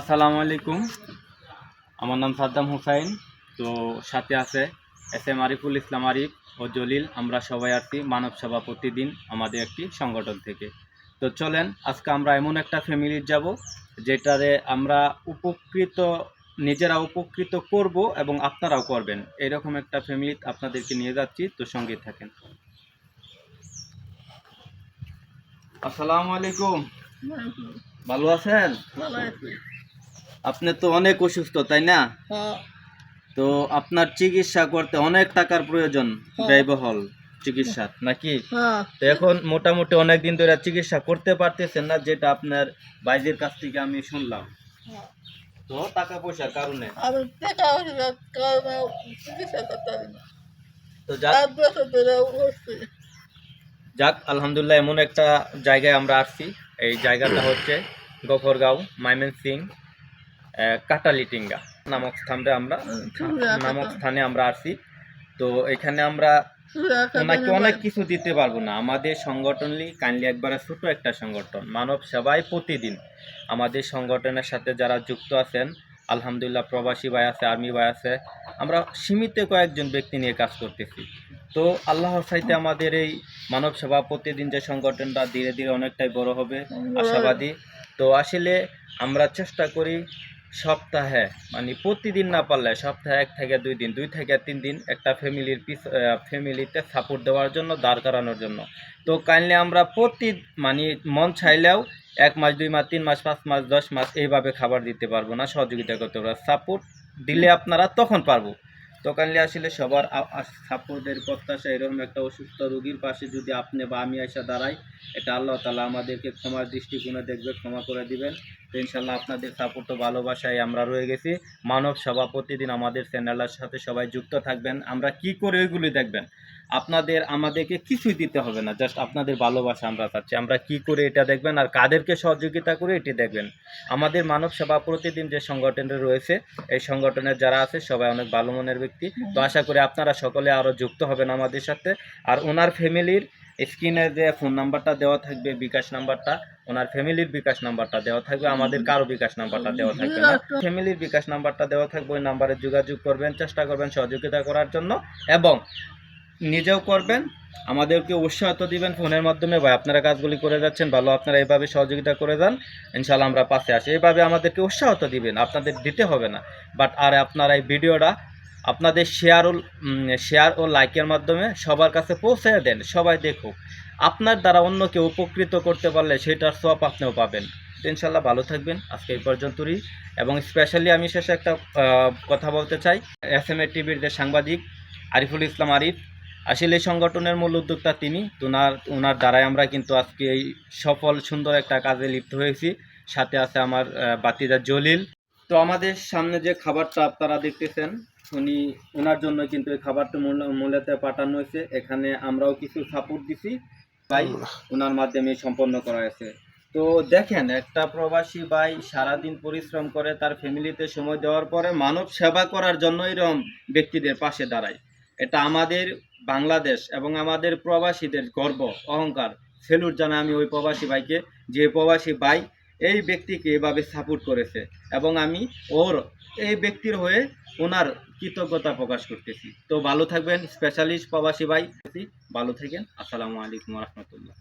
আসসালামু আলাইকুম। আমার নাম সাদ্দাম হুসাইন। তো সাথে আছে এস এম আরিফুল ইসলাম আরিফ ও জলিল। আমরা সবাই আছি মানব সেবা প্রতিদিন আমাদের একটি সংগঠন থেকে। তো চলেন আজকে আমরা এমন একটা ফ্যামিলির যাব যেটারে আমরা উপকৃত নিজেরা উপকৃত করব এবং আপনারাও করবেন। এরকম একটা ফ্যামিলি আপনাদেরকে নিয়ে যাচ্ছি তো সঙ্গে থাকেন। আসসালামু আলাইকুম। ভালো আছেন? আপনি তো অনেক অসুস্থ তাই না? তো আপনার চিকিৎসা করতে অনেক টাকার প্রয়োজন ব্যয়বহুল চিকিৎসা নাকি? তো এখন মোটামুটি অনেক দিন ধরে চিকিৎসা করতে পারতেছেন না যেটা আপনার বাইরের কাছ থেকে আমি শুনলাম। তো টাকা পয়সার কারণে? আমি টাকা পয়সার কারণে চিকিৎসা করতে পারি না। তো যাক সাত বছর ধরে বসছি যাক আলহামদুলিল্লাহ এমন একটা জায়গায় আমরা আসছি। এই জায়গাটা হচ্ছে গফরগাঁও মাইমেন সিং কাটালিটিঙ্গা নামক স্থানে আমরা নামক স্থানে আমরা আসছি তো এখানে আমরা ওনাকে অনেক কিছু দিতে পারব না। আমাদের সংগঠনলি কাইন্ডলি একবারে ছোট একটা সংগঠন। মানব সেবায় প্রতিদিন। আমাদের সংগঠনের সাথে যারা যুক্ত আছেন আলহামদুলিল্লাহ প্রবাসী ভাই আছে আর্মি ভাই আছে আমরা সীমিত কয়েকজন ব্যক্তি নিয়ে কাজ করতেছি। তো আল্লাহর সাইতে আমাদের এই মানব সেবা প্রতিদিন যে সংগঠনটা ধীরে ধীরে অনেকটাই বড় হবে আশাবাদী। তো আসলে আমরা চেষ্টা করি সপ্তাহে মানে প্রতিদিন না পারলে সপ্তাহে এক থেকে দুই দিন, দুই থেকে তিন দিন একটা ফ্যামিলির পিস ফ্যামিলিতে সাপোর্ট দেওয়ার জন্য, দাঁড় করানোর জন্য। তো কাইন্ডলি আমরা প্রতি মানে মন চাইলেও এক মাস, দুই মাস, তিন মাস, পাঁচ মাস, দশ মাস এইভাবে খাবার দিতে পারব না, সহযোগিতা করতে পারব সাপোর্ট দিলে আপনারা তখন পারব। তো আসলে সবার সাপোর্টের প্রত্যাশা এরকম একটা অসুস্থ রোগীর পাশে যদি আপনি বা আমি আসা দাঁড়াই, এটা আল্লাহ তালা আমাদেরকে ক্ষমার দৃষ্টিকোণে দেখবে, ক্ষমা করে দিবেন। তো ইনশাল্লাহ আপনাদের সাপোর্ট ও ভালোবাসায় আমরা রয়ে গেছি। মানব সভা প্রতিদিন আমাদের চ্যানেলের সাথে সবাই যুক্ত থাকবেন। আমরা কি করে ওইগুলি দেখবেন? আপনাদের, আমাদেরকে কিছুই দিতে হবে না জাস্ট আপনাদের ভালোবাসা আমরা চাচ্ছি। আমরা কি করে এটা দেখবেন আর কাদেরকে সহযোগিতা করে এটি দেখবেন। আমাদের মানব সেবা প্রতিদিন যে সংগঠনটা রয়েছে, এই সংগঠনের যারা আছে, সবাই অনেক ভালো মনের ব্যক্তি। তো আশা করি আপনারা সকলে আরও যুক্ত হবেন আমাদের সাথে। আর ওনার ফ্যামিলির স্ক্রিনে যে ফোন নাম্বারটা দেওয়া থাকবে, বিকাশ নাম্বারটা, ওনার ফ্যামিলির বিকাশ নাম্বারটা দেওয়া থাকবে, আমাদের কারও বিকাশ নাম্বারটা দেওয়া থাকবে ফ্যামিলির বিকাশ নাম্বারটা দেওয়া থাকবে, ওই নাম্বারে যোগাযোগ করবেন, চেষ্টা করবেন সহযোগিতা করার জন্য। এবং নিজেও করবেন, আমাদেরকে উৎসাহিত দিবেন ফোনের মাধ্যমে, ভাই আপনারা কাজগুলি করে যাচ্ছেন, ভালো আপনারা এইভাবে সহযোগিতা করে যান ইনশাল্লাহ আমরা পাশে আসি এইভাবে আমাদেরকে উৎসাহিত দিবেন, আপনাদের দিতে হবে না। বাট আর আপনারা এই ভিডিওটা আপনাদের শেয়ার ও শেয়ার ও লাইকের মাধ্যমে সবার কাছে পৌঁছে দেন, সবাই দেখুক। আপনার দ্বারা অন্যকে উপকৃত করতে পারলে সেটার সব আপনিও পাবেন। ইনশাল্লাহ ভালো থাকবেন, আজকে এই পর্যন্তই। এবং স্পেশালি আমি শেষে একটা কথা বলতে চাই। এস এম এ টিভির যে সাংবাদিক, আরিফুল ইসলাম আরিফ আসলে এই সংগঠনের মূল উদ্যোক্তা তিনি। ওনার ওনার দ্বারাই আমরা কিন্তু আজকে এই সফল সুন্দর একটা কাজে লিপ্ত হয়েছি। সাথে আছে আমার বাতিদা জলিল। তো আমাদের সামনে যে খাবারটা আপনারা দেখতেছেন উনি ওনার জন্য কিন্তু এই খাবারটা মূল- মূলত পাঠানো হয়েছে। এখানে আমরাও কিছু সাপোর্ট দিছি। তাই ওনার মাধ্যমে সম্পন্ন করা হয়েছে। তো দেখেন একটা প্রবাসী ভাই সারাদিন পরিশ্রম করে তার ফ্যামিলিতে সময় দেওয়ার পরে মানব সেবা করার জন্য এরকম ব্যক্তিদের পাশে দাঁড়ায়। এটা আমাদের বাংলাদেশ এবং আমাদের প্রবাসীদের গর্ব, অহংকার, সেলুট জানা আমি ওই প্রবাসী ভাইকে, যে প্রবাসী ভাই এই ব্যক্তিকে এভাবে সাপোর্ট করেছে এবং আমি ওর এই ব্যক্তির হয়ে ওনার কৃতজ্ঞতা প্রকাশ করতেছি। তো ভালো থাকবেন স্পেশালিস্ট প্রবাসী ভাই। ভালো থাকেন, আসসালামু আলাইকুম রহমতুল্লাহ।